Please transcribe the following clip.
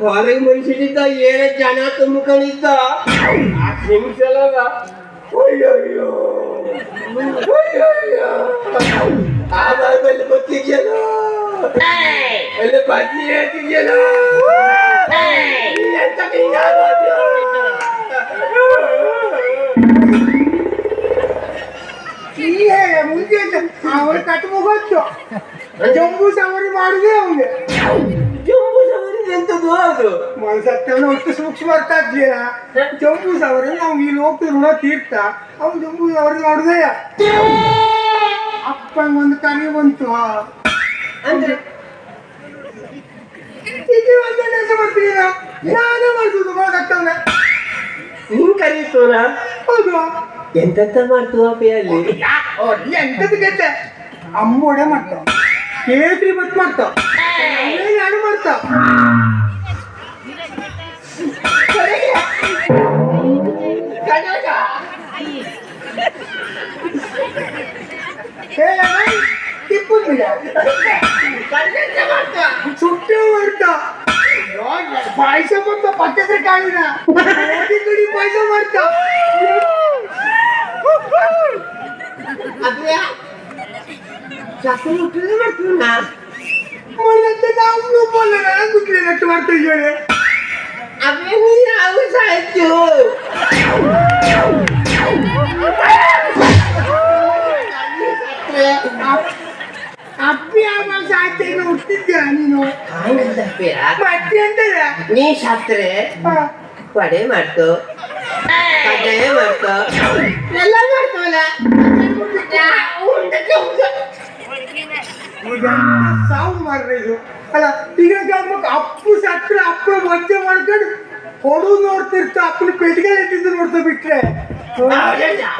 ಹೊರಗೆ ಮನುಷ್ಯನಿದ್ದ ಏನ ಜನ ತುಂಬಿಕೊಂಡಿದ್ದ ನಿಮಿಷಲಾಗ ಅಯ್ಯಯ್ಯೋ ಅಯ್ಯಯ್ಯೋ ಆಮೇಲೆ ಗೊತ್ತಿದ್ಯಲ್ಲ ಎಲ್ಲ ಬದ್ಲಿ ಹೇಳ್ತಿದ್ಯಲ್ಲ ಎಂತ ಇಲ್ಲೇ ಮುಂದೆ ಅವಳು ಕಟ್ಟು ಮುಗೋತ್ತು ಜಂಬೂ ಸವಾರಿ ಮಾಡುದೇ ಅವನಿಗೆ ಜಂಬೂ ಸವಾರಿ ಹೌದು. ಅದು ಅಷ್ಟು ಸೂಕ್ಷ್ಮ ಅರ್ಥ ಆಗ್ಲಿಲ್ಲ. ಜಂಬೂ ಸವಾರಿ ನಾವು ಇಲ್ಲಿ ಹೋಗ್ತೀವಿ ಋಣ ತೀರ್ಥ. ಅವ್ನು ಜಂಬೂ ಸಾವಿರ ಮಾಡುದೇ ಅಪ್ಪ ಒಂದು ಕರೆ ಬಂತು. ಅಂದ್ರೆ? ಇದು ಒಂದೇ ಕೆಲಸ ಮಾಡ್ತೀನಿ ನಾನೇ ಮಾಡ್ತಿದ್ದು ಮಗತ್ತವನ ನಿನ್ ಕರೀತೋನ ಹೌದು. ಎಂತೆಂತ ಮಾಡ್ತೀವ ಅಲ್ಲಿ ಎಂತದ್ದು ಗೆದ್ದೆ ಅಮ್ಮೋಡೆ ಮಾಡ್ತಾವ. ಕೇಸರಿ ಬತ್ ಮಾಡ್ತಾವ. சேவை திப்பு விழா சுட்டு வருதா പൈസ മൊത്തം പച്ചത്തെ കാണില്ല പൈസ മറിച്ച അവൻ ആവശ്യമായിരിക്കും ಸಾಯ್ತು ಅಪ್ಪಿ ಆವಾಗ ಸಾಯ್ತೇನೆ ಹುಟ್ಟಿದ್ಯಾ ನೀನು? ಮತ್ತೆ ನೀ ಶಾಸ್ತ್ರೆ ಪಡೆ ಮಾಡ್ತು ಕಜ್ಜಾಯ ಮಾಡ್ತು ಎಲ್ಲ ಮಾಡ್ತವಲ್ಲ? ಸಾವು ಮಾಡ್ರಿ ಇದು. ಅಲ್ಲ ಈಗ ಗಮ್ಮಕ್ ಅಪ್ಪು ಸತ್ರ ಅಪ್ಪ ಮಜ್ಜೆ ಮಾಡ್ಕೊಂಡು ಕೊಡು ನೋಡ್ತಿರ್ತ ಅಪ್ಪನ ಪೆಟ್ಟಿಗೆ ಇಟ್ಟಿದ್ದು ನೋಡ್ತಾ ಬಿಟ್ರೆ.